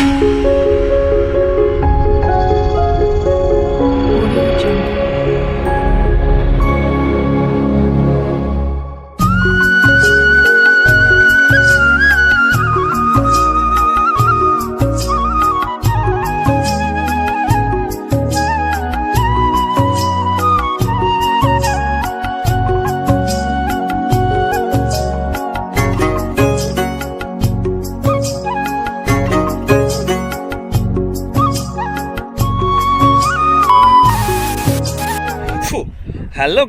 Música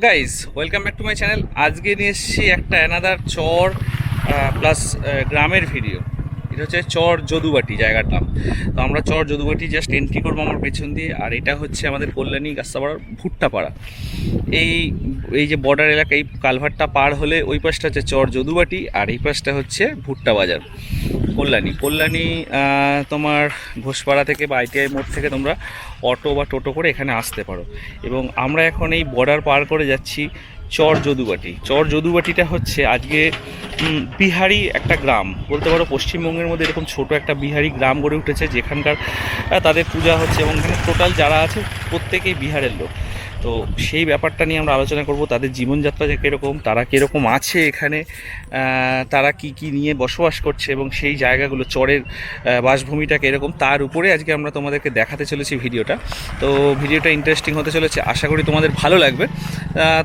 guys welcome back to my channel আজকে নিয়ে এসেছি একটা অ্যানাদার চর প্লাস গ্রামের ভিডিও এটা হচ্ছে চর যদুবাটি জায়গার নাম। তো আমরা চর যদুবাটি জাস্ট এন্ট্রি করব আমার পেছন দিয়ে, আর এটা হচ্ছে আমাদের কল্যাণী গাছাপাড়ার ভুট্টাপাড়া। এই এই যে বর্ডার এলাকা, এই কালভারটা পার হলে ওই পাশটা হচ্ছে চর যদুবাটি, আর এই পাশটা হচ্ছে ভুট্টা বাজার, কল্যাণী। কল্যাণী তোমার ঘোষপাড়া থেকে বা আইটিআই মোড় থেকে তোমরা অটো বা টোটো করে এখানে আসতে পারো। এবং আমরা এখন এই বর্ডার পার করে যাচ্ছি চর যদুবাটি। চর যদুবাটিটা হচ্ছে আজকে বিহারি একটা গ্রাম। বলতে পারো পশ্চিমবঙ্গের মধ্যে এরকম ছোট একটা বিহারি গ্রাম গড়ে উঠেছে, যেখানকার তাদের পূজা হচ্ছে এবং টোটাল যারা আছে প্রত্যেকেই বিহারের লোক। তো সেই ব্যাপারটা নিয়ে আমরা আলোচনা করব। তাদের জীবনযাত্রা যে কীরকম, তারা কীরকম আছে এখানে তারা কি কি নিয়ে বসবাস করছে এবং সেই জায়গাগুলো, চরের বাসভূমিটা কীরকম, তার উপরে আজকে আমরা তোমাদেরকে দেখাতে চলেছি ভিডিওটা। তো ভিডিওটা ইন্টারেস্টিং হতে চলেছে, আশা করি তোমাদের ভালো লাগবে।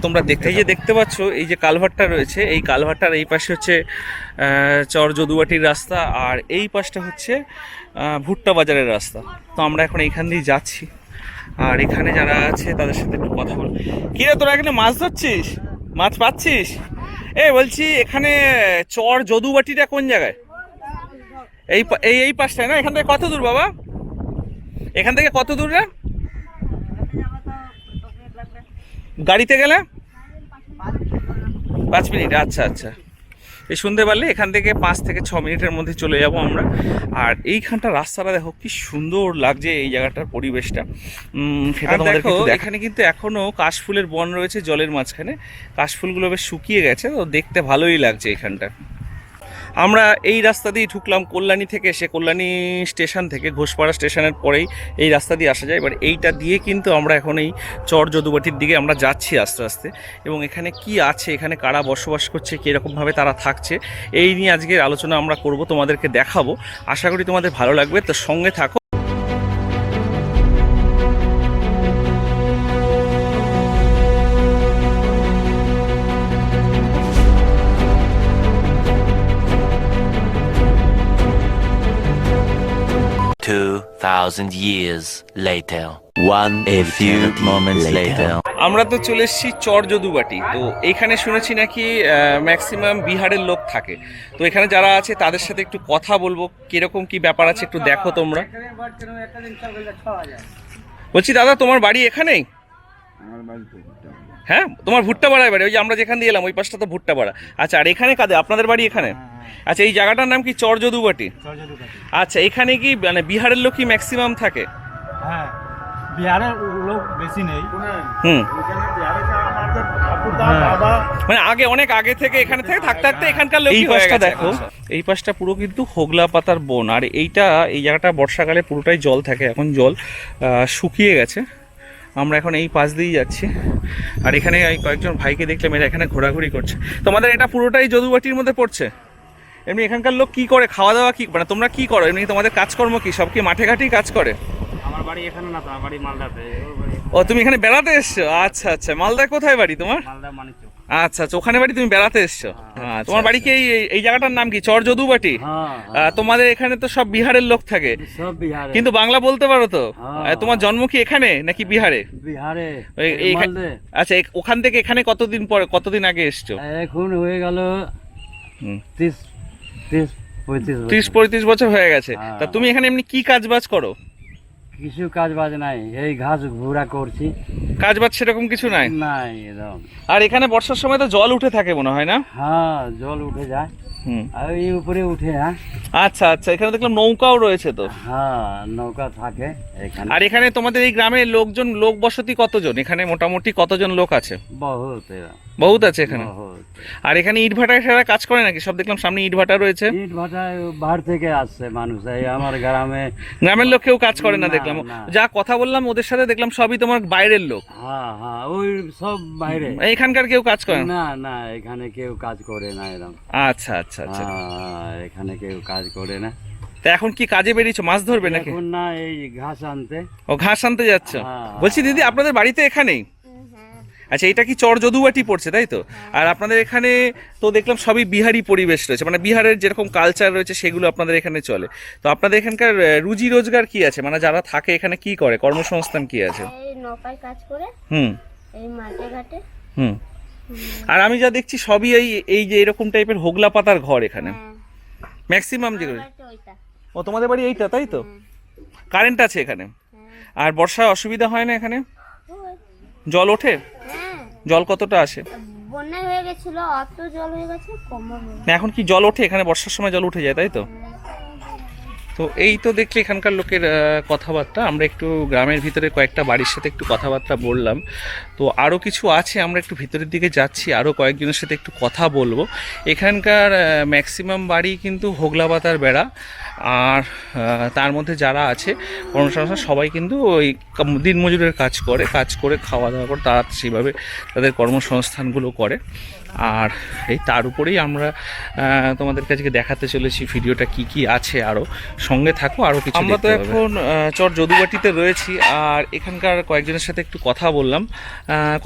তোমরা দেখতে যে দেখতে পাচ্ছ, এই যে কালভারটা রয়েছে, এই কালভারটার এই পাশে হচ্ছে চর যদুবাটির রাস্তা, আর এই পাশটা হচ্ছে ভুট্টা বাজারের রাস্তা। তো আমরা এখন এইখান দিয়ে যাচ্ছি। আর এখানে যারা আছে, তাদের সাথে একটু কথা বলব কিরে, তোরা এখানে মাছ ধরছিস? মাছ পাচ্ছিস? এ বলছি, এখানে চর যদুবাটিটা কোন জায়গায়? এই এই এই পাশটায় না? এখান থেকে কত দূর বাবা? এখান থেকে কত দূর রে? গাড়িতে গেলে? পাঁচ মিনিট। আচ্ছা আচ্ছা। এই শুনতে পারলে এখান থেকে পাঁচ থেকে ছ মিনিটের মধ্যে চলে যাব আমরা। আর এইখানটা রাস্তাটা দেখো কি সুন্দর লাগছে এই জায়গাটার পরিবেশটা। উম, সেটা দেখো, এখানে কিন্তু এখনও কাশফুলের বন রয়েছে জলের মাঝখানে। কাশফুলগুলো বেশ শুকিয়ে গেছে তো দেখতে ভালোই লাগছে এখানটা। আমরা এই রাস্তা দিয়ে ঢুকলাম কল্যাণী থেকে, সে কল্যাণী স্টেশন থেকে, ঘোষপাড়া স্টেশনের পরেই এই রাস্তা দিয়ে আসা যায়। এবার এইটা দিয়ে কিন্তু আমরা এখন এই চর যদুবাটির দিকে আমরা যাচ্ছি আস্তে আস্তে। এবং এখানে কি আছে, এখানে কারা বসবাস করছে, কীরকমভাবে তারা থাকছে, এই নিয়ে আজকের আলোচনা আমরা করব, তোমাদেরকে দেখাবো। আশা করি তোমাদের ভালো লাগবে। তো সঙ্গে থাকো। Thousand years later. One a few moments later. আমরা তো চলে এসেছি চর যদুবাটি তো এখানে শুনেছি নাকি ম্যাক্সিমাম বিহারের লোক থাকে। তো এখানে যারা আছে তাদের সাথে একটু কথা বলব। কীরকম কি ব্যাপার আছে একটু দেখো তোমরা। বলছি দাদা তোমার বাড়ি এখানেই? হ্যাঁ তোমার ভুট্টা পাড়ায় বাড়ি ওই যে আমরা যেখান দিয়ে এলাম ওই পাশটা তো ভুট্টা পাড়া আচ্ছা আর এখানে কাদের? আপনাদের বাড়ি এখানে? আচ্ছা এই জায়গাটার নাম কি চর যদুবাটি আচ্ছা এখানে কি মানে বিহারের লোকই ম্যাক্সিমাম থাকে? হ্যাঁ বিহারের লোক বেশি নেই। হুম। হ্যাঁ। মানে আগে অনেক আগে থেকে এখানে থেকে থাকতে থাকতে এখানকার লোক এই পাশটা দেখো এই পাশটা পুরো কিন্তু হোগলা পাতার বন। আর এইটা এই জায়গাটা বর্ষাকালে পুরোটাই জল থাকে এখন জল শুকিয়ে গেছে। আমরা এখন এই পাশ দিয়েই যাচ্ছি। আর এখানে এই কয়েকজন ভাইকে দেখলাম এরা এখানে ঘোরাঘুরি করছে। তোমাদের এটা পুরোটাই যদুবাটির মধ্যে পড়ছে? এমনি এখানকার লোক কি করে? খাওয়া দাওয়া কি মানে তোমরা কি করো? এমনি তোমাদের কাজকর্ম কি? সব কি মাঠে ঘাটেই কাজ করে? আমার বাড়ি এখানে না তো আমার বাড়ি মালদাতে। ও তুমি এখানে বেড়াতে এসছো? আচ্ছা আচ্ছা। মালদা কোথায় বাড়ি তোমার? মালদা মানিকচক। আচ্ছা আচ্ছা ওখানে বাড়ি তুমি বেড়াতে এসছো? হ্যাঁ তোমার বাড়ি কি এই- জায়গাটার নাম কি? চর যদুবাটি হ্যাঁ। তোমাদের এখানে তো সব বিহারের লোক থাকে। কিন্তু বাংলা বলতে পারো তো? হ্যাঁ। তোমার জন্ম কি এখানে নাকি বিহারে? বিহারে। আচ্ছা ওখান থেকে এখানে কতদিন পরে কতদিন আগে এসছো? এখন হয়ে গেল। তিরিশ তিরিশ পঁয়ত্রিশ বছর। হয়ে গেছে। হ্যাঁ। তা তুমি এখানে এমনি কি কাজ বাজ করো? কিছু কাজ বাজ নাই এই ঘাস ঘোরা করছি। কাজ বাজ সেরকম কিছু নাই? নাই এরকম। আর এখানে বর্ষার সময় তো জল উঠে থাকে মনে হয় না? হ্যাঁ জল উঠে যায়। হুম। আর এই উপরে উঠে হ্যাঁ। আচ্ছা আচ্ছা এখানে দেখলাম নৌকাও রয়েছে তো। হ্যাঁ নৌকা থাকে এখানে। আর এখানে তোমাদের এই গ্রামে লোকজন লোক বসতি কতজন? এখানে মোটামুটি কতজন লোক আছে? বহুত। বহুত আছে এখানে। আর এখানে ইট ভাটা সারা কাজ করে নাকি? সব দেখলাম সামনে ইট ভাটা রয়েছে। ইট ভাটায় বাহার থেকে আসছে মানুষ এই আমার গ্রামে গ্রামের লোক কেউ কাজ করে না দেখলাম। যা কথা বললাম ওদের সাথে দেখলাম সবই তোমার বাইরের লোক। হ্যাঁ হ্যাঁ ওই সব বাইরে। এখানকার কেউ কাজ করে না? না এখানে কেউ কাজ করে না এরকম আচ্ছা আচ্ছা আচ্ছা। হ্যাঁ, এখানে কেউ কাজ করে না। তা এখন কি কাজে বেরিয়েছো? মাছ ধরবে নাকি? এখন না এই ঘাস আনতে। ও ঘাস আনতে যাচ্ছ। বলছি দিদি আপনাদের বাড়িতে এখানেই? আচ্ছা এটা কি চর যদুবাটি পড়ছে তাই তো? আর আপনাদের এখানে তো দেখলাম সবই বিহারি পরিবেশ রয়েছে মানে বিহারের যেরকম কালচার রয়েছে সেগুলো আপনাদের এখানে চলে। তো আপনাদের এখানকার রুজি রোজগার কি আছে? মানে যারা থাকে এখানে কি করে? কর্মসংস্থান কি আছে? নৌকায় কাজ করে হুম। এই মাঠে ঘাটে। হুম। আর আমি যা দেখছি সবই এই এই যে এরকম টাইপের হোগলা পাতার ঘর এখানে। হ্যাঁ। ম্যাক্সিমাম যেগুলো ও তোমাদের বাড়ি এইটা তাই তো? কারেন্ট আছে এখানে? হ্যাঁ। আর বর্ষায় অসুবিধা হয় না এখানে? জল ওঠে? হ্যাঁ। জল কতটা আসে? বন্যা হয়ে গেছিল অত জল হয়ে গেছে এখন কি জল ওঠে? এখানে বর্ষার সময় জল উঠে যায় তাই তো? তো এই তো দেখলে এখানকার লোকের কথাবার্তা। আমরা একটু গ্রামের ভিতরে কয়েকটা বাড়ির সাথে একটু কথাবার্তা বললাম। তো আরও কিছু আছে, আমরা একটু ভিতরের দিকে যাচ্ছি আরও কয়েকজনের সাথে একটু কথা বলব। এখানকার ম্যাক্সিমাম বাড়ি কিন্তু হোগলাবাতার বেড়া। আর তার মধ্যে যারা আছে, কর্মসংস্থান, সবাই কিন্তু ওই দিনমজুরের কাজ করে কাজ করে খাওয়া দাওয়া করে, তারা সেইভাবে তাদের কর্মসংস্থানগুলো করে। আর এই তার উপরেই আমরা তোমাদের কাছে দেখাতে চলেছি ভিডিওটা কি কি আছে আরও সঙ্গে থাকো আরও কিছু আমরা তো এখন চর যদুবাটিতে রয়েছি আর এখানকার কয়েকজনের সাথে একটু কথা বললাম।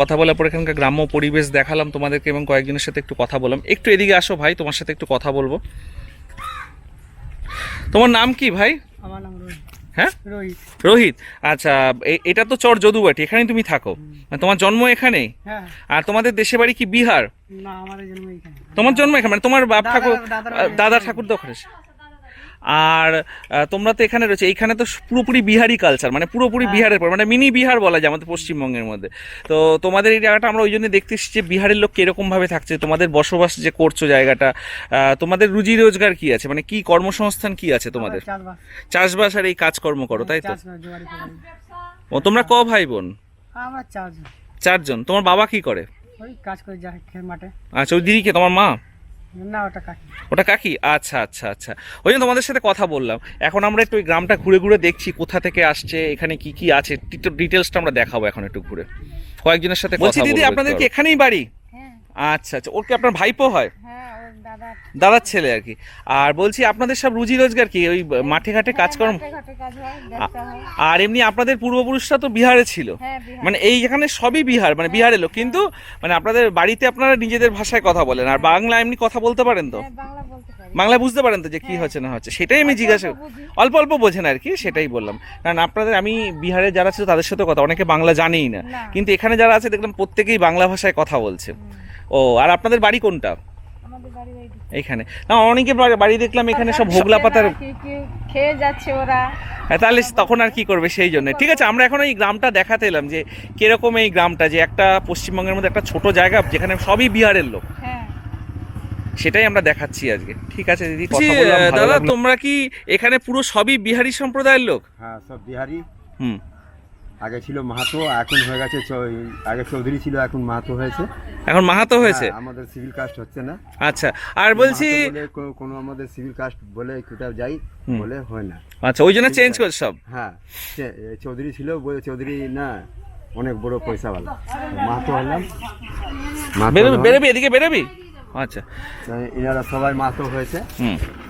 কথা বলার পর এখানকার গ্রাম্য পরিবেশ দেখালাম তোমাদেরকে এবং কয়েকজনের সাথে একটু কথা বললাম। একটু এদিকে আসো ভাই তোমার সাথে একটু কথা বলব। তোমার নাম কি ভাই? আমার নাম হ্যাঁ? রোহিত। রোহিত? আচ্ছা এটা তো চর যদুবাটি এখানেই তুমি থাকো। মানে তোমার জন্ম এখানেই? হ্যাঁ। আর তোমাদের দেশে বাড়ি কি বিহার? তোমার জন্ম এখানে? মানে তোমার বাপ ঠাকুর দাদা ঠাকুর ওখানে আর তোমরা তো এখানে রয়েছে এইখানে তো পুরোপুরি বিহারি কালচার মানে পুরোপুরি হ্যাঁ। বিহারের পর মানে মিনি বিহার বলা যায় আমাদের পশ্চিমবঙ্গের মধ্যে। তো তোমাদের এই জায়গাটা আমরা ওই জন্য দেখতে এসেছি যে বিহারের লোক কীরকম ভাবে থাকছে তোমাদের বসবাস যে করছ জায়গাটা তোমাদের রুজি রোজগার কি আছে মানে কি কর্মসংস্থান কি আছে তোমাদের? চাষবাস। আর এই কাজকর্ম করো তাই তো? ও তোমরা ক ভাই বোন? চারজন। তোমার বাবা কি করে? কাজ করে মাঠে। আচ্ছা ওই দিদিকে তোমার মা? না ওটা কাকি। ওটা কাকি? আচ্ছা আচ্ছা আচ্ছা। ওই জন্য তোমাদের সাথে কথা বললাম। এখন আমরা একটু ওই গ্রামটা ঘুরে ঘুরে দেখছি কোথা থেকে আসছে এখানে কি কি আছে। ডিটেলসটা আমরা দেখাবো এখন একটু ঘুরে। কয়েকজনের সাথে বলছি দিদি আপনাদের কি এখানেই বাড়ি? হ্যাঁ। আচ্ছা আচ্ছা। ওর কি আপনার ভাইপো হয়? হ্যাঁ দাদার। ছেলে আর কি। আর বলছি আপনাদের সব রুজি রোজগার কি? ওই মাঠে ঘাটে কাজকর্ম? হয় আর এমনি আপনাদের পূর্বপুরুষরা তো বিহারে ছিল। হ্যাঁ মানে এই এখানে সবই বিহার মানে বিহারের লোক। কিন্তু মানে আপনাদের বাড়িতে আপনারা নিজেদের ভাষায় কথা বলেন। আর বাংলা এমনি কথা বলতে পারেন তো? হ্যাঁ বাংলা বুঝতে পারেন তো যে কি হচ্ছে না হচ্ছে? সেটাই আমি জিজ্ঞাসা অল্প অল্প বোঝেন আর কি সেটাই বললাম। কারণ আপনাদের আমি বিহারে যারা ছিল তাদের সাথে কথা অনেকে বাংলা জানেই না। কিন্তু এখানে যারা আছে দেখলাম প্রত্যেকেই বাংলা ভাষায় কথা বলছে। ও আর আপনাদের বাড়ি কোনটা? এইখানে না অনেকের বাড়ি- বাড়ি দেখলাম এখানে সব হোগলা পাতার খেয়ে যাচ্ছে ওরা। হ্যাঁ, তাহলে তখন আর কি করবে সেই জন্য। ঠিক আছে আমরা এখন এই গ্রামটা দেখাতে এলাম যে কীরকম এই গ্রামটা যে একটা পশ্চিমবঙ্গের মধ্যে একটা ছোট জায়গা যেখানে সবই বিহারের লোক। হ্যাঁ। সেটাই আমরা দেখাচ্ছি আজকে। ঠিক আছে দিদি দাদা তোমরা কি এখানে পুরো সবই বিহারি সম্প্রদায়ের লোক? হ্যাঁ সব বিহারি। হুম। আগে ছিল মাহাতো এখন হয়ে গেছে আগে চৌধুরী ছিল এখন মাহাতো হয়েছে। এখন মাহাতো হয়েছে? হ্যাঁ, আমাদের সিভিল কাস্ট হচ্ছে না। আচ্ছা আর বলছি কোনো আমাদের সিভিল কাস্ট বলে কোথাও যাই বলে হয় না। আচ্ছা ওই জন্য চেঞ্জ করে সব? হ্যাঁ চৌধুরী ছিল বলে চৌধুরী না অনেক বড় পয়সাওয়ালা। মাহাতো হলাম। মাহাতো বেরোবি এদিকে বেরোবি? আচ্ছা। এনারা সবাই মাহাতো হয়েছে।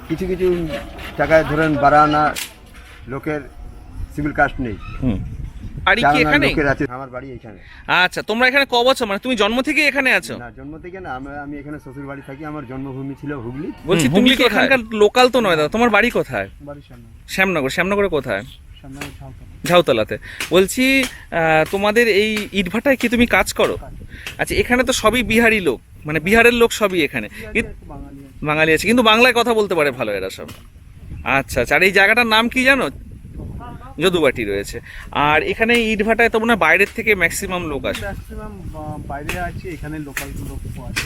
কিছু কিছু টাকায় ধরেন বাড়ানা লোকের সিভিল কাস্ট নেই। হুম। বাড়ি কি এখানে? আমার বাড়ি এখানে। আচ্ছা তোমরা এখানে ক বছর? মানে তুমি জন্ম থেকেই এখানে আছো? না জন্ম থেকে না আমি আমি এখানে শ্বশুর বাড়ি থাকি আমার জন্মভূমি ছিল হুগলি। বলছি তুমি কি এখানকার লোকাল তো নয় দাদা তোমার বাড়ি কোথায়? বাড়ির সামনে শ্যামনগর শ্যামনগরে কোথায়? সামনে ঝাউতলাতে। বলছি আহ, তোমাদের এই ইটভাটায় কি তুমি কাজ করো? আচ্ছা এখানে তো সবই বিহারি লোক মানে বিহারের লোক সবই এখানে। বাঙালি আছে কিন্তু বাংলায় কথা বলতে পারে ভালো এরা সব। আচ্ছা আচ্ছা আর এই জায়গাটার নাম কি জানো? যদুবাটি রয়েছে। আর এখানে ইটভাটায় তো মনে হয় বাইরের থেকে ম্যাক্সিমাম লোক আসে। ম্যাক্সিমাম বাইরে আছে এখানে লোকাল লোক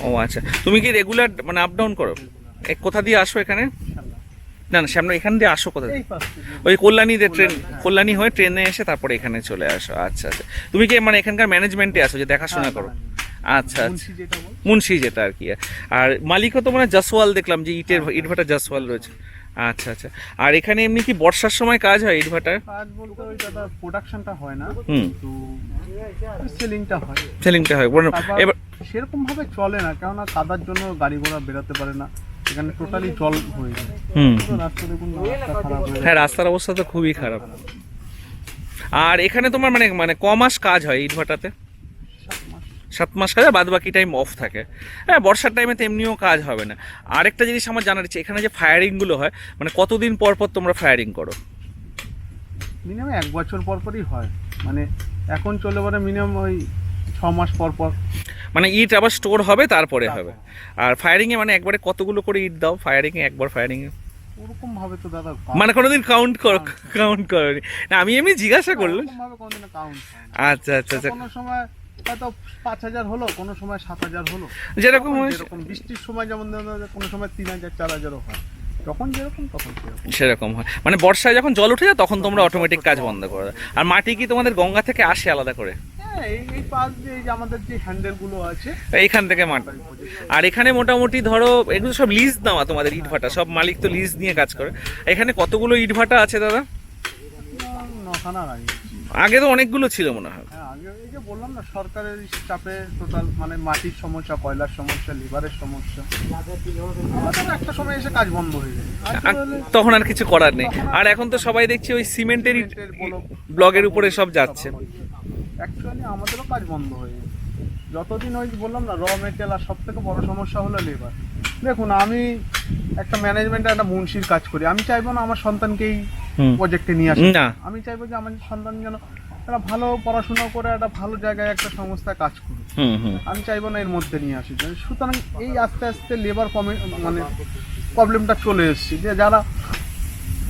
ও আচ্ছা। তুমি কি রেগুলার মানে আপ ডাউন করো? কোথা দিয়ে আসো এখানে? না না সামনে এখান দিয়ে আসো কোথা ওই কল্যাণী দিয়ে ট্রেন কল্যাণী হয়ে। ট্রেনে এসে তারপরে এখানে চলে আসো। আচ্ছা আচ্ছা। তুমি কি মানে এখানকার ম্যানেজমেন্টে আসো যে দেখাশোনা করো? আচ্ছা আচ্ছা। মুন্সি যেটা মুন্সি যেটা আর কি। আর মালিকও তো মানে জাসওয়াল দেখলাম যে ইটের ইটভাটা জাসওয়াল রয়েছে। আচ্ছা আচ্ছা। আর এখানে এমনি কি বর্ষার সময় কাজ হয় ইটভাটার কাজ বলতে ওই দাদা প্রোডাকশনটা হয় না হুম। কিন্তু সেলিংটা হয়। সেলিংটা হয়। বলুন, এবার সেরকম ভাবে চলে না কেননা কাদার জন্য গাড়ি ঘোড়া বেরোতে পারে না এখানে টোটালি জল হয়ে যায়। হুম। তো রাস্তা দেখুন খারাপ হয়ে হ্যাঁ রাস্তার অবস্থা তো খুবই খারাপ। আর এখানে তোমার মানে মানে ক মাস কাজ হয় ইটভাটাতে? সাত মাস কাজ বাদ বাকি টাইম অফ থাকে। হ্যাঁ বর্ষার টাইমে তো এমনিও কাজ হবে না। আরেকটা জিনিস আমার জানার ইচ্ছে এখানে যে ফায়ারিংগুলো হয় মানে কতদিন পর পর তোমরা ফায়ারিং করো? মিনিমাম এক বছর পর পরই হয়। মানে এখন চলে পরে মিনিমাম ওই ছ মাস পর পর। মানে ইট আবার স্টোর হবে তারপরে হবে। আর ফায়ারিংয়ে মানে একবারে কতগুলো করে ইট দাও ফায়ারিংয়ে একবার ফায়ারিংয়ে ওরকম ভাবে তো দাদা মানে কোনোদিন কাউন্ট করো কাউন্ট করো না আমি এমনি জিজ্ঞাসা করলাম। আচ্ছা আচ্ছা আচ্ছা। কোনো সময় হয়তো পাঁচ হাজার হলো কোনো সময় সাত হাজার হলো। যেরকম যেরকম বৃষ্টির সময় যেমন কোনো সময় তিন হাজার চার হাজারও হয়। যখন যেরকম তখন সেরকম। হয়। মানে বর্ষায় যখন জল উঠে যায় তখন তোমরা অটোমেটিক কাজ বন্ধ করে। দাও আর মাটি কি তোমাদের গঙ্গা থেকে আসে আলাদা করে? হ্যাঁ এই এই পাশ দিয়ে এই যে আমাদের যে হ্যান্ডেল আছে এইখান থেকে মাটি। আর এখানে মোটামুটি ধরো এগুলো সব লিজ দেওয়া তোমাদের ইট ভাটা। সব মালিক তো লিজ নিয়ে কাজ করে। এখানে কতগুলো ইট ভাটা আছে দাদা? আগে। আগে তো অনেকগুলো ছিল মনে হয়। হ্যাঁ বললাম না সরকারের চাপে টোটাল মানে মাটির সমস্যা কয়লার সমস্যা লিভারের সমস্যা। আমাদের একটা সময় এসে কাজ বন্ধ হয়ে যায়। তখন আর কিছু করার নেই। আর এখন তো সবাই দেখছি ওই সিমেন্টের ব্লগের উপরে সব যাচ্ছে। অ্যাকচুয়ালি আমাদেরও কাজ বন্ধ হয়ে যায়। যতদিন ওই বললাম না র মেটেরিয়াল আর সব থেকে বড় সমস্যা হলো লেবার দেখুন আমি একটা ম্যানেজমেন্টে একটা মুন্সির কাজ করি। আমি চাইব না আমার সন্তানকেই। প্রজেক্টে নিয়ে আসি আমি চাইব যে আমার সন্তান যেন একটা ভালো পড়াশোনা করে একটা ভালো জায়গায় একটা সংস্থায় কাজ করুক। আমি চাইব না এর মধ্যে নিয়ে আসি। সুতরাং এই আস্তে আস্তে লেবার কমে মানে প্রবলেমটা চলে এসেছে। যে যারা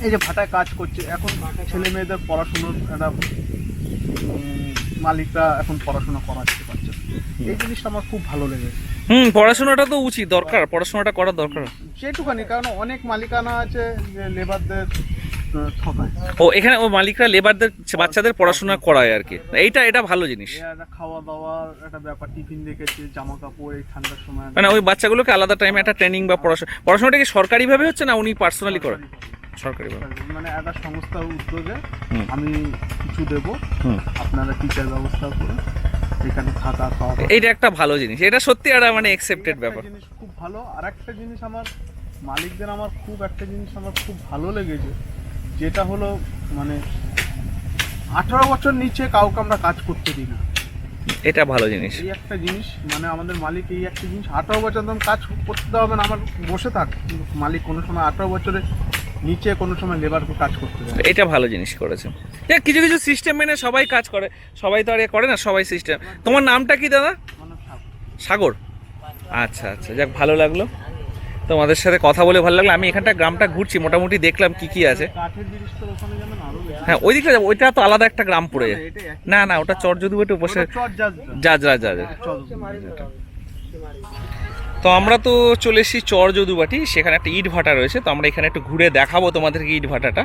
এই যে ভাটায় কাজ করছে এখন ছেলে মেয়েদের পড়াশুনোর একটা মালিকরা এখন পড়াশোনা করাতে পারছে এই জিনিসটা আমার খুব ভালো লেগেছে। হুম পড়াশোনাটা তো উচিত দরকার। পড়াশোনাটা করা দরকার। সেটুখানি কারণ অনেক মালিকানা আছে যে লেবারদের ঠকায়। ও এখানে ও মালিকরা লেবারদের বাচ্চাদের পড়াশোনা করায় আর কি। এইটা এটা ভালো জিনিস। খাওয়া দাওয়ার একটা ব্যাপার টিফিন রেখেছে জামা কাপড় এই ঠান্ডার সময়। মানে ওই বাচ্চাগুলোকে আলাদা টাইমে একটা ট্রেনিং বা পড়াশোনা পড়াশোনাটা কি সরকারিভাবে হচ্ছে না উনি পার্সোনালি করেন? সরকারিভাবে। মানে একটা সংস্থার উদ্যোগে আমি কিছু দেব আপনারা টিচার ব্যবস্থা করে এখানে থাকা খাওয়া। এইটা একটা ভালো জিনিস। এটা সত্যি একটা মানে একটা ব্যাপার। জিনিস খুব ভালো। আর একটা জিনিস আমার মালিকদের আমার খুব একটা জিনিস আমার খুব ভালো লেগেছে। যেটা হলো মানে আঠারো বছর নিচে কাউকে আমরা কাজ করতে দিই না। এটা ভালো জিনিস। এই একটা জিনিস মানে আমাদের মালিক এই একটা জিনিস আঠারো বছর তখন কাজ করতে হবে না আমার বসে থাক। মালিক কোনো সময় আঠারো বছরের নিচে কোনো সময় লেবার কাজ করতে দেয় এটা ভালো জিনিস করেছে কিছু কিছু সিস্টেম মেনে সবাই কাজ করে। সবাই তো আর এ করে না সবাই সিস্টেম তোমার নামটা কি দাদা? সাগর। আচ্ছা আচ্ছা যাক ভালো লাগল। তোমাদের সাথে কথা বলে ভালো লাগল আমি এখানটা গ্রামটা ঘুরছি মোটামুটি দেখলাম কি কি আছে হ্যাঁ ওই দিকটা যাব ওইটা তো আলাদা একটা গ্রাম পড়ে যায় না না ওটা চর যদি ওইটা উপসে জাজরা। যা যা যা। তো আমরা তো চলে এসেছি চর যদুবাটি সেখানে একটা ইট ভাটা রয়েছে, তো আমরা এখানে একটু ঘুরে দেখাবো তোমাদেরকে ইট ভাটাটা।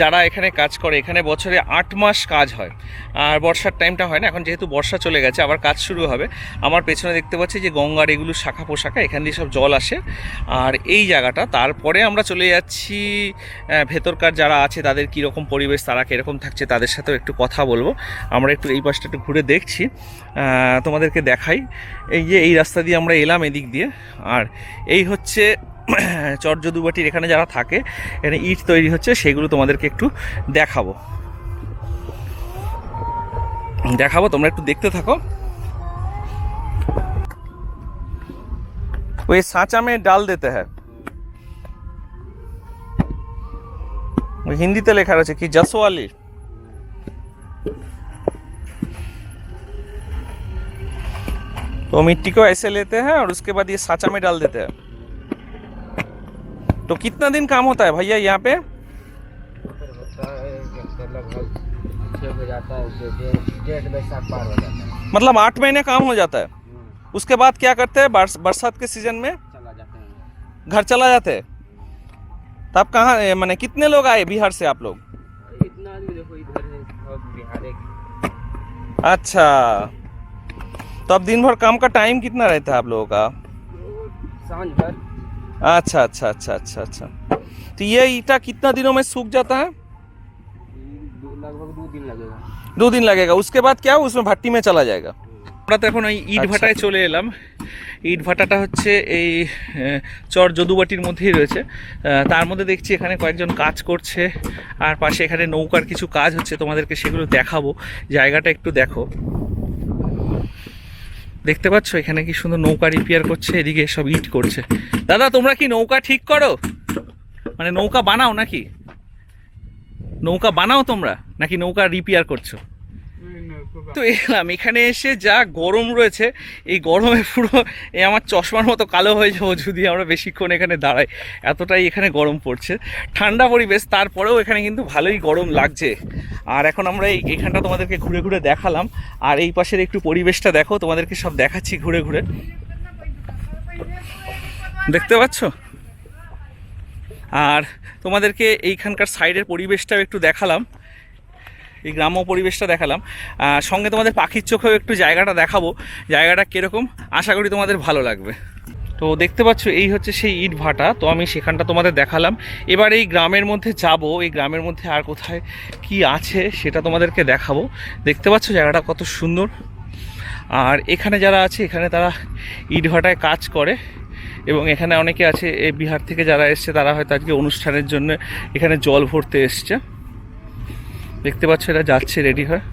যারা এখানে কাজ করে, এখানে বছরে আট মাস কাজ হয়, আর বর্ষার টাইমটা হয় না, এখন যেহেতু বর্ষা চলে গেছে, আবার কাজ শুরু হবে। আমার পেছনে দেখতে পাচ্ছি যে গঙ্গার এগুলো শাখা পোশাখা, এখান দিয়ে সব জল আসে। আর এই জায়গাটা, তারপরে আমরা চলে যাচ্ছি ভেতরকার যারা আছে, তাদের কীরকম পরিবেশ, তারা কীরকম থাকছে, তাদের সাথেও একটু কথা বলব। আমরা একটু এই পাশটা একটু ঘুরে দেখছি। তোমাদেরকে দেখাই। এই যে এই রাস্তা দিয়ে আমরা এলাম এদিক দিয়ে। আর এই হচ্ছে চর্যদুবাটির এখানে যারা থাকে, এখানে ইট তৈরি হচ্ছে, সেগুলো তোমাদেরকে একটু দেখাবো। দেখাবো, তোমরা একটু দেখতে থাকো। ওই সাঁচা মে ডাল দিতে হ্যাঁ। হিন্দিতে লেখা রয়েছে কি জাসোয়ালির तो मिट्टी को ऐसे लेते हैं और उसके बाद ये साचा में डाल देते हैं। तो कितना दिन काम होता है भैया यहाँ पे? मतलब आठ महीने काम हो जाता है। उसके बाद क्या करते हैं? बरस, बरसात के सीज़न में घर चला जाते हैं। तो आप कहाँ मैंने कितने लोग आए बिहार से आप लोग? इतना देखो इधर है अच्छा। तो अब दिन भर काम का टाइम कितना रहता है आप लोगों का सांझ भर अच्छा अच्छा अच्छा अच्छा अच्छा तो ये ईटा कितना दिनों में सूख जाता है दो- लगभग दो दिन लगेगा দু দিন লাগেগা उसके बाद क्या उसमें ভাট্টি में चला जाएगा আমরা তো এখন ওই ইট আচ্ছা। ভাটায় চলে এলাম ইট ভাটাটা হচ্ছে এই আহ, চর যদুবাটির মধ্যেই রয়েছে আহ, তার মধ্যে দেখছি এখানে কয়েকজন কাজ করছে আর পাশে এখানে নৌকার কিছু কাজ হচ্ছে তোমাদেরকে সেগুলো দেখাবো জায়গাটা একটু দেখো দেখতে পাচ্ছ? এখানে কি সুন্দর নৌকা রিপেয়ার করছে, এদিকে সব ইট করছে। দাদা, তোমরা কি নৌকা ঠিক করো? মানে নৌকা বানাও নাকি? নৌকা বানাও তোমরা? নাকি নৌকা রিপেয়ার করছ? তো এলাম, এখানে এসে যা গরম রয়েছে, এই গরমে পুরো এই আমার চশমার মতো কালো হয়ে যাব যদি আমরা বেশিক্ষণ এখানে দাঁড়াই। এতটাই এখানে গরম পড়ছে। ঠান্ডা পরিবেশ, তারপরেও এখানে কিন্তু ভালোই গরম লাগছে। আর এখন আমরা এই এখানটা তোমাদেরকে ঘুরে ঘুরে দেখালাম। আর এই পাশের একটু পরিবেশটা দেখো, তোমাদেরকে সব দেখাচ্ছি ঘুরে ঘুরে। দেখতে পাচ্ছ? আর তোমাদেরকে এইখানকার সাইডের পরিবেশটাও একটু দেখালাম। এই গ্রাম্য পরিবেশটা দেখালাম। সঙ্গে তোমাদের পাখির চোখেও একটু জায়গাটা দেখাবো। জায়গাটা কীরকম? আশা করি তোমাদের ভালো লাগবে। তো দেখতে পাচ্ছ, এই হচ্ছে সেই ইট ভাটা। তো আমি সেখানটা তোমাদের দেখালাম। এবার এই গ্রামের মধ্যে যাব। এই গ্রামের মধ্যে আর কোথায় কি আছে সেটা তোমাদেরকে দেখাবো। দেখতে পাচ্ছ জায়গাটা কত সুন্দর। আর এখানে যারা আছে, এখানে তারা ইট ভাটায় কাজ করে। এবং এখানে অনেকে আছে, এই বিহার থেকে যারা এসছে, তারা হয়তো আজকে অনুষ্ঠানের জন্য এখানে জল ভরতে এসছে। দেখতে পাচ্ছ, এরা যাচ্ছে, রেডি হয়।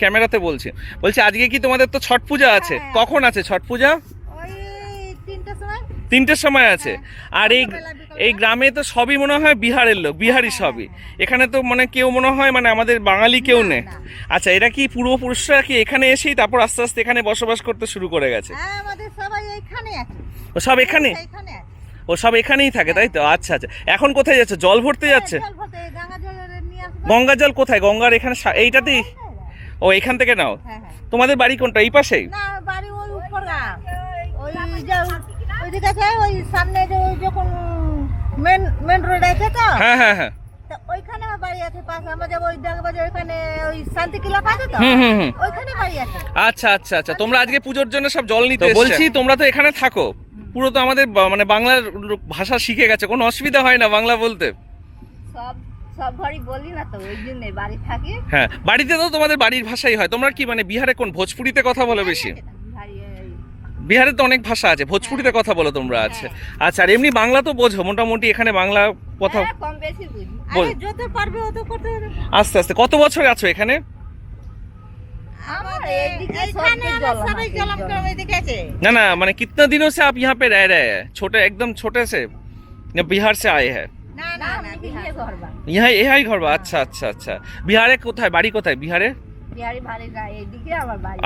ক্যামেরাতে বলছি। বলছি আজকে কি তোমাদের তো ছট পূজা আছে? কখন আছে ছট পূজা? তিনটার সময়। আছে। আর এই এই গ্রামে তো সবই মনে হয় বিহারের লোক বিহারি সবই। এখানে তো মানে কেউ মনে হয় মানে আমাদের বাঙালি কেউ নেই। আচ্ছা এরা কি পূর্বপুরুষরা কি এখানে এসেই তারপর আস্তে আস্তে এখানে বসবাস করতে শুরু করে গেছে? হ্যাঁ ও সব এখানে? ও সব এখানেই থাকে তাই তো? আচ্ছা আচ্ছা। এখন কোথায় যাচ্ছে? জল ভরতে যাচ্ছে? গঙ্গা জল কোথায়? গঙ্গার এখানে এইটাতেই? ও এখান থেকে নাও। হ্যাঁ হ্যাঁ। তোমাদের বাড়ি কোনটা? এই পাশেই? না বাড়ি ওই উপর গা ওই যে ওইদিকে আছে ওই সামনে যে যখন মেন মেন রোড আছে তো? হ্যাঁ হ্যাঁ হ্যাঁ। ওইখানে বাড়ি আছে পাশে। আমরা ওই দেখব ওইখানে ওই শান্তি তো? হুম হুম হুম। ওইখানে বাড়ি আছে। আচ্ছা আচ্ছা আচ্ছা। তোমরা আজকে পুজোর জন্য সব জল নিতে বলছি তোমরা তো এখানে থাকো। পুরো তো আমাদের মানে বাংলার ভাষা শিখে গেছে। কোনো অসুবিধা হয় না বাংলা বলতে? সব সব ঘরই বলি না তো ওই জন্য বাড়ি থাকি হ্যাঁ বাড়িতে তো তোমাদের বাড়ির ভাষাই হয় তোমরা কি মানে বিহারে কোন ভোজপুরিতে কথা বলো বেশি বাড়ি এই- বিহারে তো অনেক ভাষা আছে ভোজপুরিতে কথা বলো তোমরা আছে আচ্ছা আর এমনি বাংলা তো বোঝো মোটামুটি এখানে বাংলা কথা হ্যাঁ, কম বেশি বুঝি বল। আরে যত পারবে অত করতে হবে আস্তে আস্তে কত বছর আছো এখানে আমার এইদিকে এইখানে আমার সবাই জলম করে এদিকে আছে ना ना मैंने कितना दिनों से आप यहाँ पे रह रहे हैं छोटे एकदम छोटे से या बिहार से आए हैं ইহাই ইহাই ঘরবা? আচ্ছা আচ্ছা আচ্ছা। বিহারে কোথায়? বাড়ি কোথায়? বিহারে?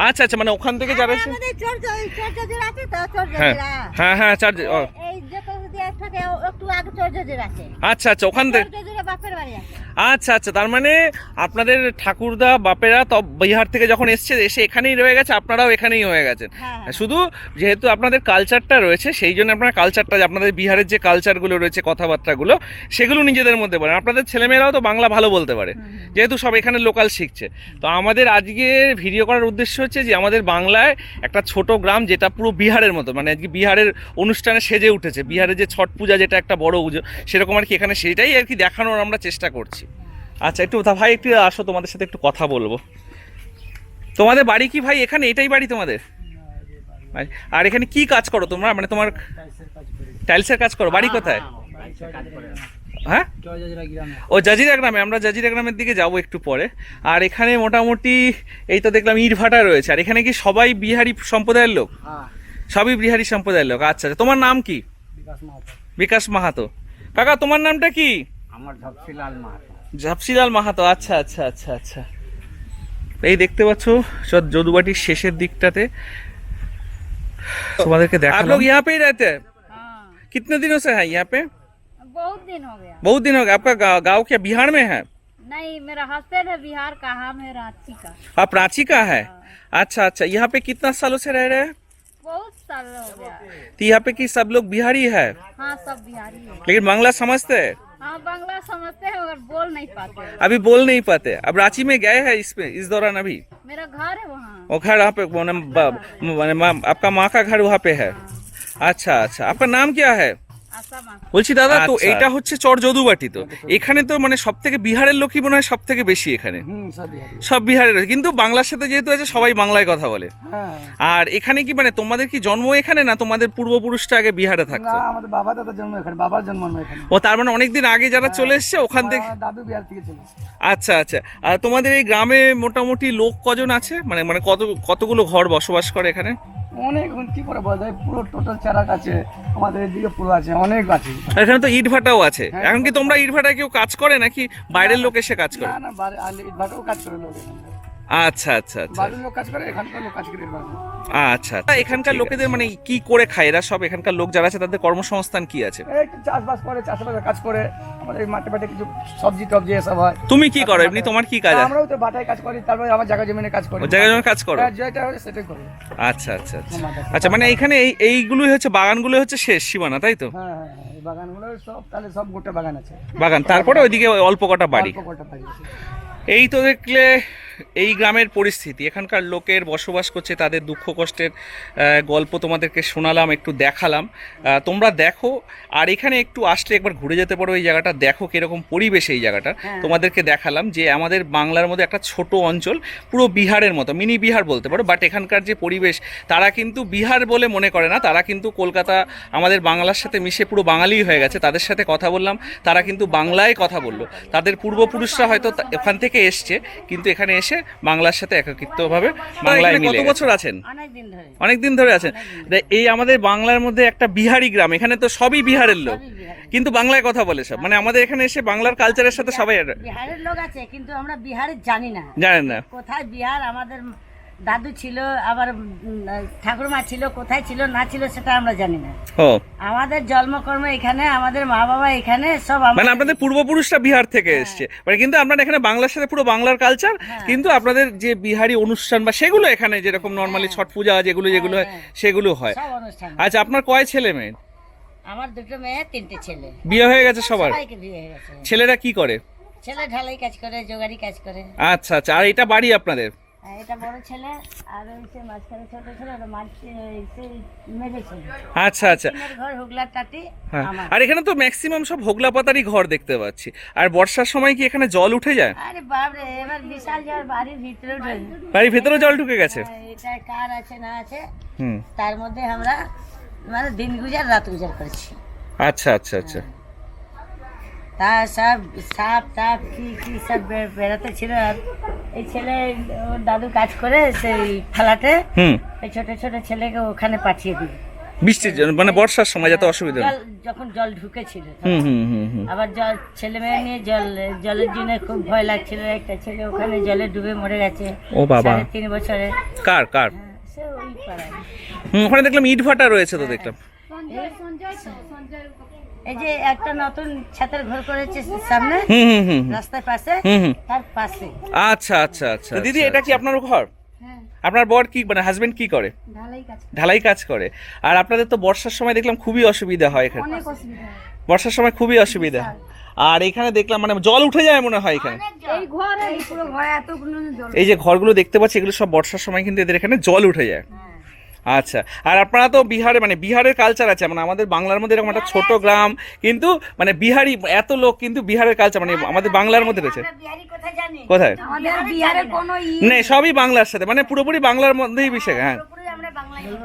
আচ্ছা আচ্ছা মানে ওখান থেকে যাবে হ্যাঁ, হ্যাঁ হ্যাঁ আচ্ছা আচ্ছা ওখান থেকে আচ্ছা আচ্ছা তার মানে আপনাদের ঠাকুরদা বাপেরা তো বিহার থেকে যখন এসছে এসে এখানেই রয়ে গেছে আপনারাও এখানেই হয়ে গেছেন। হ্যাঁ, হ্যাঁ। শুধু যেহেতু আপনাদের কালচারটা রয়েছে সেই জন্য আপনার কালচারটা আপনাদের বিহারের যে কালচারগুলো রয়েছে কথাবার্তাগুলো সেগুলো নিজেদের মধ্যে বলেন। আপনাদের ছেলেমেয়েরাও তো বাংলা ভালো বলতে পারে যেহেতু সব এখানে লোকাল শিখছে। তো আমাদের আজকে ভিডিও করার উদ্দেশ্য হচ্ছে যে আমাদের বাংলায় একটা ছোট গ্রাম যেটা পুরো বিহারের মতো মানে আজকে বিহারের অনুষ্ঠানে সেজে উঠেছে। বিহারের যে ছট পূজা যেটা একটা বড় পুজো সেরকম আর কি এখানে সেটাই আর কি দেখানোর আমরা চেষ্টা করছি। আচ্ছা একটু ভাই একটু আসো তোমাদের সাথে একটু কথা বলব। তোমাদের বাড়ি কি ভাই? এখানে এটাই বাড়ি তোমাদের? আর এখানে কি কাজ করো তোমরা? মানে তোমার টাইলসের কাজ করো। বাড়ি কোথায়? হ্যাঁ? ও জাজিরা গ্রামে। আমরা জাজিরা গ্রামের দিকে যাব একটু পরে। আর এখানে মোটামুটি এই তো দেখলাম ইট ভাটা রয়েছে। আর এখানে কি সবাই বিহারি সম্প্রদায়ের লোক? সবই বিহারি সম্প্রদায়ের লোক। আচ্ছা আচ্ছা। তোমার নাম কি? বিকাশ মাহাতো। কাকা তোমার নামটা কি? আমার ঝপসিলাল মাহাতো। ঝাপসিলাল মাহাতো আচ্ছা আচ্ছা আচ্ছা আচ্ছা এই দেখতে পাচ্ছ সব যদুবাটির শেষের দিকটাতে তোমাদেরকে দেখা आप लोग यहाँ पे ही रहते हैं हाँ कितने दिनों से हैं यहाँ पे बहुत दिन हो गया बहुत दिन हो गए आपका गाँव गाँव क्या बिहार में है नहीं मेरा हस्बैंड है बिहार का हम है रांची का आप रांची का है अच्छा अच्छा यहाँ पे कितना सालों से रह रहे हैं बहुत साल हो गया तो यहाँ पे की सब लोग बिहारी है हाँ सब बिहारी है लेकिन बांग्ला समझते हैं हाँ बांग्ला समझते हैं मगर बोल नहीं पाते अभी बोल नहीं पाते। अब रांची में गए हैं इसमें इस दौरान अभी? मेरा घर है वहाँ। वो घर वहाँ पे आपका माँ का घर वहाँ पे है। अच्छा अच्छा। आपका नाम क्या है? বলছি দাদা তো আচ্ছা। এটা হচ্ছে চর যদুবাটি তো এখানে তো মানে সব থেকে বিহারের লোকই মনে হয় সব থেকে বেশি এখানে। সব বিহারের কিন্তু বাংলার সাথে যেহেতু আছে সবাই বাংলায় কথা বলে। আর এখানে কি মানে তোমাদের কি জন্ম এখানে না তোমাদের পূর্বপুরুষটা আগে বিহারে থাকতো? আমাদের বাবা দাদার জন্ম এখানে বাবার জন্ম এখানে। ও তার মানে অনেকদিন আগে যারা চলে এসছে ওখান থেকে দাদু বিহার থেকে চলে আচ্ছা আচ্ছা। আর তোমাদের এই গ্রামে মোটামুটি লোক কজন আছে? মানে মানে কত কতগুলো ঘর বসবাস করে এখানে? অনেক এখন কি করে বলা যায় পুরো টোটাল চারাক আছে আমাদের এদিকে পুরো আছে অনেক আছে। এখানে তো ইট ভাটাও আছে এখন কি তোমরা ইট ভাটায় কেউ কাজ করে নাকি বাইরের লোক এসে কাজ করে? না না বাড়ি আলে ইটভাটাও কাজ করে লোক। আচ্ছা আচ্ছা আচ্ছা। লোক কাজ করে এখানকার লোক কাজ করে আচ্ছা তা এখানকার লোকেদের মানে কি করে খায়? এরা সব এখানকার লোক যারা আছে তাদের কর্মসংস্থান কি আছে? একটু চাষবাস করে চাষবাসের কাজ করে। আমাদের মাঠে মাঠে কিছু সবজি টবজি এসব হয়। তুমি কি করো? এমনি তোমার কি কাজ? আমরাও তো বাটায় কাজ করি তারপরে আমার জায়গা জমিনে কাজ করি। ও জায়গায় জমি কাজ করো? হ্যাঁ, যেটা হয় সেটাই করি। আচ্ছা আচ্ছা আচ্ছা। আচ্ছা মানে এইখানে এই এইগুলোই হচ্ছে বাগানগুলো হচ্ছে শেষ সীমানা তাই তো? হ্যাঁ হ্যাঁ হ্যাঁ, বাগানগুলো সব তাহলে সব গোটা বাগান আছে। বাগান তারপরে ওইদিকে অল্প কটা বাড়ি। অল্প কটা বাড়ি এই তো দেখলে এই গ্রামের পরিস্থিতি। এখানকার লোকের বসবাস করছে তাদের দুঃখ কষ্টের গল্প তোমাদেরকে শোনালাম একটু দেখালাম। তোমরা দেখো আর এখানে একটু আসলে একবার ঘুরে যেতে পারো এই জায়গাটা। দেখো কীরকম পরিবেশ এই জায়গাটা। তোমাদেরকে দেখালাম যে আমাদের বাংলার মধ্যে একটা ছোট অঞ্চল পুরো বিহারের মতো মিনি বিহার বলতে পারো। বাট এখানকার যে পরিবেশ তারা কিন্তু বিহার বলে মনে করে না। তারা কিন্তু কলকাতা আমাদের বাংলার সাথে মিশে পুরো বাঙালি হয়ে গেছে। তাদের সাথে কথা বললাম তারা কিন্তু বাংলায় কথা বলল। তাদের পূর্বপুরুষরা হয়তো ওখান থেকে এসছে কিন্তু এখানে এসে বাংলার সাথে একত্রিতভাবে বাংলায় মিলে কত বছর আছেন? অনেক দিন ধরে। অনেক ধরে আছেন। এই আমাদের বাংলার মধ্যে একটা বিহারি গ্রাম এখানে তো সবই বিহারের লোক। কিন্তু বাংলায় কথা বলে সব। মানে আমাদের এখানে এসে বাংলার কালচারের সাথে সবাই বিহারের লোক আছে কিন্তু আমরা বিহারের জানি না। জানেন না। কোথায় বিহার? আমাদের দাদু ছিল আবার ঠাকুরমা ছিল কোথায় ছিল না ছিল সেটা আমরা জানি না। আমাদের জন্মকর্ম এখানে আমাদের মা বাবা এখানে সব মানে আপনাদের পূর্বপুরুষরা বিহার থেকে এসছে। মানে কিন্তু আপনারা এখানে বাংলার সাথে পুরো বাংলার কালচার কিন্তু আপনাদের যে বিহারি অনুষ্ঠান বা সেগুলো এখানে যেরকম নর্মালি ছট পূজা যেগুলো যেগুলো হয় সেগুলো হয়। আচ্ছা আপনার কয় ছেলে মেয়ে? আমার দুটো মেয়ে তিনটে ছেলে। বিয়ে হয়ে গেছে সবার? হয়ে ছেলেরা কি করে? ছেলে ঢালাই কাজ করে জোগাড়ি কাজ করে। আচ্ছা আচ্ছা। আর এটা বাড়ি আপনাদের? এটা বড় ছেলে আর ওই মাঝখানে ছোট ছেলে ওটা মাঝ মেজে ছেলে আচ্ছা আচ্ছা। ঘর হুগলার টাটি হ্যাঁ। আর এখানে তো ম্যাক্সিমাম সব হোগলা পাতারই ঘর দেখতে পাচ্ছি। আর বর্ষার সময় কি এখানে জল উঠে যায়? আরে বাপরে এবার বিশাল ঝড় বাড়ির ভিতরে উঠে বাড়ির ভেতরে জল ঢুকে গেছে? হ্যাঁ, এটা কার আছে না আছে হুম। তার মধ্যে আমরা মানে দিন গুজার রাত গুজার করেছি। আচ্ছা আচ্ছা আচ্ছা। তা সব সাপ টাপ কি কি সব বেড়াতে ছিল আর এই ছেলে ওর দাদু কাজ করে সেই ফেলাতে হুম। এই ছোট ছোট ছেলেকে ওখানে পাঠিয়ে দিই বৃষ্টির জন্য মানে বর্ষার সময় যাতে অসুবিধা জল যখন জল ঢুকেছিল হুম হুম হুম হুম। আবার জল ছেলে মেয়ে নিয়ে জল জলের জন্য খুব ভয় লাগছিল। একটা ছেলে ওখানে জলে ডুবে মরে গেছে। ও বাবা। সাড়ে তিন বছরে কার কার? হ্যাঁ, সে ওই পাড়ায় হুম ওখানে দেখলাম ইট ভাটা রয়েছে তো দেখলাম। এই যে একটা নতুন ছাতের ঘর করেছে সামনে। রাস্তার পাশে হুম হুম। তার পাশে। আচ্ছা আচ্ছা আচ্ছা দিদি এটা কি আপনার ঘর? আপনার বর কি মানে হাজবেন্ড কি করে? ঢালাই কাজ করে। আর আপনাদের তো বর্ষার সময় দেখলাম খুবই অসুবিধা হয় এখানে। বর্ষার সময় খুবই অসুবিধা। আর এখানে দেখলাম মানে জল উঠে যায় মনে হয় এখানে। এই যে ঘরগুলো দেখতে পাচ্ছি এগুলো সব বর্ষার সময় কিন্তু এদের এখানে জল উঠে যায়। আচ্ছা আর আপনারা তো বিহারে মানে বিহারের কালচার আছে মানে আমাদের বাংলার মধ্যে এরকম একটা ছোট গ্রাম কিন্তু মানে বিহারি এত লোক কিন্তু বিহারের কালচার মানে আমাদের বাংলার মধ্যে রয়েছে। কোথায়? নেই সবই বাংলার সাথে মানে পুরোপুরি বাংলার মধ্যেই বিষয় হ্যাঁ।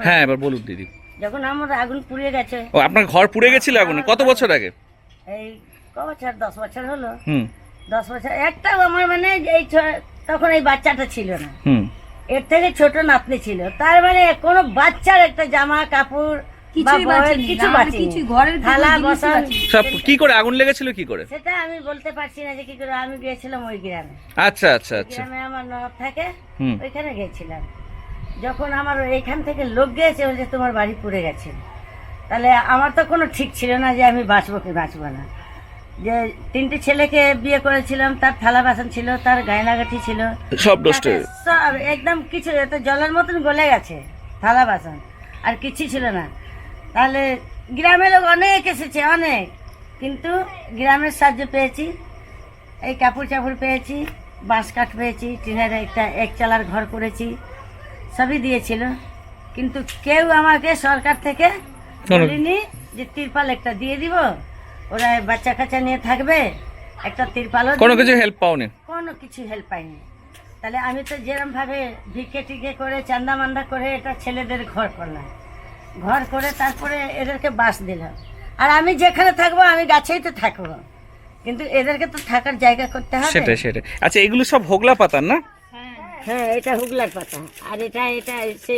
হ্যাঁ এবার বলুন দিদি। যখন আমার আগুন পুড়িয়ে গেছে। ও আপনার ঘর পুড়ে গেছিল আগুনে? কত বছর আগে? এই ক বছর? দশ বছর হলো। হুম। দশ বছর একটাও আমার মানে এই তখন এই বাচ্চাটা ছিল না। হুম। এর থেকে ছোট নাতনি ছিল। তার মানে কোনো বাচ্চার একটা জামা কাপড় কিছু সব কি করে? আগুন লেগেছিল কি করে? সেটা আমি বলতে পারছি না যে কি করে। আমি গিয়েছিলাম ওই গ্রামে। আচ্ছা আচ্ছা আচ্ছা। গ্রামে আমার থাকে ওইখানে গেছিলাম যখন আমার এইখান থেকে লোক গিয়েছে বলছে তোমার বাড়ি পুড়ে গেছে। তাহলে আমার তো কোনো ঠিক ছিল না যে আমি বাঁচবো কি বাঁচবো না। যে তিনটে ছেলেকে বিয়ে করেছিলাম তার থালা বাসন ছিল তার গয়নাগাঠি ছিল। সব নষ্ট সব একদম কিছু এত জলের মতন গলে গেছে থালা বাসন। আর কিছু ছিল না। তাহলে গ্রামের লোক অনেক এসেছে অনেক। কিন্তু গ্রামের সাহায্য পেয়েছি। এই কাপড় চাপড় পেয়েছি বাঁশ কাঠ পেয়েছি টিনের একটা এক চালার ঘর করেছি সবই দিয়েছিল। কিন্তু কেউ আমাকে সরকার থেকে বলিনি যে তিরপাল একটা দিয়ে দিব। ওরা বাচ্চা কাচ্চা নিয়ে থাকবে একটা তিরপালও কোনো কিছু হেল্প পাওনি? কোনো কিছু হেল্প পাইনি। তাহলে আমি তো যেরম ভাবে ভিক্ষে টিকে করে চান্দা মান্দা করে এটা ছেলেদের ঘর করলাম। ঘর করে তারপরে এদেরকে বাস দিলাম। আর আমি যেখানে থাকব আমি গাছেই তো থাকব। কিন্তু এদেরকে তো থাকার জায়গা করতে হবে। সেটাই সেটাই। আচ্ছা এগুলো সব হোগলা পাতার না? হ্যাঁ এটা হুগলার পাতা। আর এটা এটা সে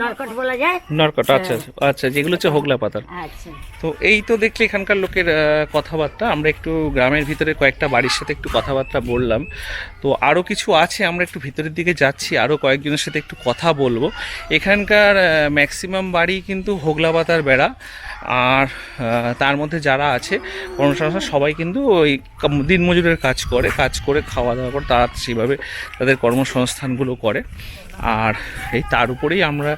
নরকট বলা যায়? নরকট আচ্ছা আচ্ছা, আচ্ছা যেগুলো হচ্ছে হোগলা পাতার আচ্ছা। তো এই তো দেখলে এখানকার লোকের কথাবার্তা। আমরা একটু গ্রামের ভিতরে কয়েকটা বাড়ির সাথে একটু কথাবার্তা বললাম। তো আরও কিছু আছে আমরা একটু ভিতরের দিকে যাচ্ছি আরও কয়েকজনের সাথে একটু কথা বলব। এখানকার ম্যাক্সিমাম বাড়ি কিন্তু হোগলা পাতার বেড়া। আর তার মধ্যে যারা আছে কর্মসংস্থান সবাই কিন্তু ওই দিনমজুরের কাজ করে কাজ করে খাওয়া দাওয়া করে তারা সেইভাবে তাদের কর্মসংস্থানগুলো করে। আর এই তার উপরেই আমরা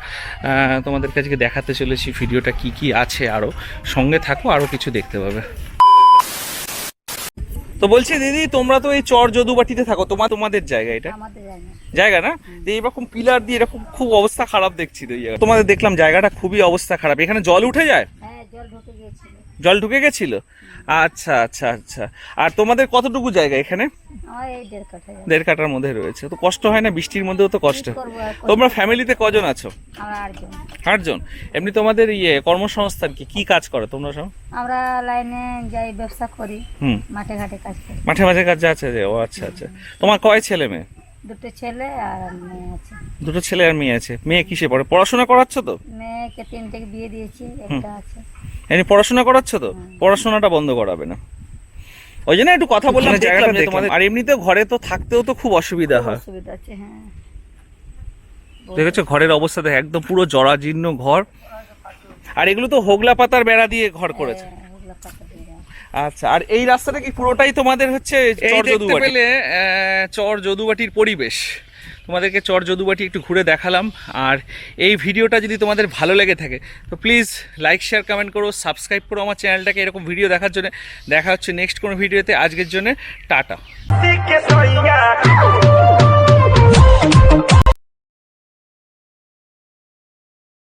তোমাদের কাছে দেখাতে চলেছি ভিডিওটা কি কি আছে আরও সঙ্গে থাকো আরও কিছু দেখতে পাবে। তো বলছি দিদি তোমরা তো এই চর যদুবাটিতে থাকো। তোমার তোমাদের জায়গা এটা? জায়গা। না? এইরকম পিলার দিয়ে এরকম খুব অবস্থা খারাপ দেখছি তো। তোমাদের দেখলাম জায়গাটা খুবই অবস্থা খারাপ। এখানে জল উঠে যায়? হ্যাঁ জল ঢুকে গেছিল? আচ্ছা আচ্ছা আচ্ছা। আর তোমাদের কতটুকু জায়গা এখানে? দেড় কাটার মধ্যে রয়েছে। তো কষ্ট হয় না? বৃষ্টির মধ্যেও তো কষ্ট। তোমরা ফ্যামিলিতে কজন আছো? আটজন। এমনি তোমাদের ইয়ে কর্মসংস্থান কি? কি কাজ করো তোমরা সব? আমরা লাইনে যাই ব্যবসা করি। মাঠে ঘাটে কাজ করি। মাঠে মাঝে কাজ আছে যে ও আচ্ছা আচ্ছা। তোমার কয় ছেলে মেয়ে? দুটো ছেলে আর মেয়ে আছে। দুটো ছেলে আর মেয়ে আছে। মেয়ে কিসে পড়ে? পড়াশোনা করাচ্ছ তো? মেয়েকে তিনটে বিয়ে দিয়েছি একটা আছে। এমনি পড়াশোনা করাচ্ছ তো? পড়াশোনাটা বন্ধ করাবে না। ওই জন্য একটু কথা বললাম জায়গাটা তোমাদের আর এমনিতে ঘরে তো থাকতেও তো খুব অসুবিধা হয়। অসুবিধা আছে হ্যাঁ। দেখেছ ঘরের অবস্থা দেখো একদম পুরো জরাজীর্ণ ঘর। আর এগুলো তো হোগলা পাতার বেড়া দিয়ে ঘর করেছে। হ্যাঁ। আচ্ছা আর এই রাস্তাটা কি পুরোটাই তোমাদের হচ্ছে চর যদুবাটি চর যদুবাটির পরিবেশ। তোমাদেরকে চর যদুবাটি একটু ঘুরে দেখালাম। আর এই ভিডিওটা যদি তোমাদের ভালো লেগে থাকে, তো প্লিজ লাইক শেয়ার কমেন্ট করো সাবস্ক্রাইব করো আমার চ্যানেলটাকে এরকম ভিডিও দেখার জন্য। দেখা হচ্ছে নেক্সট কোনো ভিডিওতে আজকের জন্য টাটা।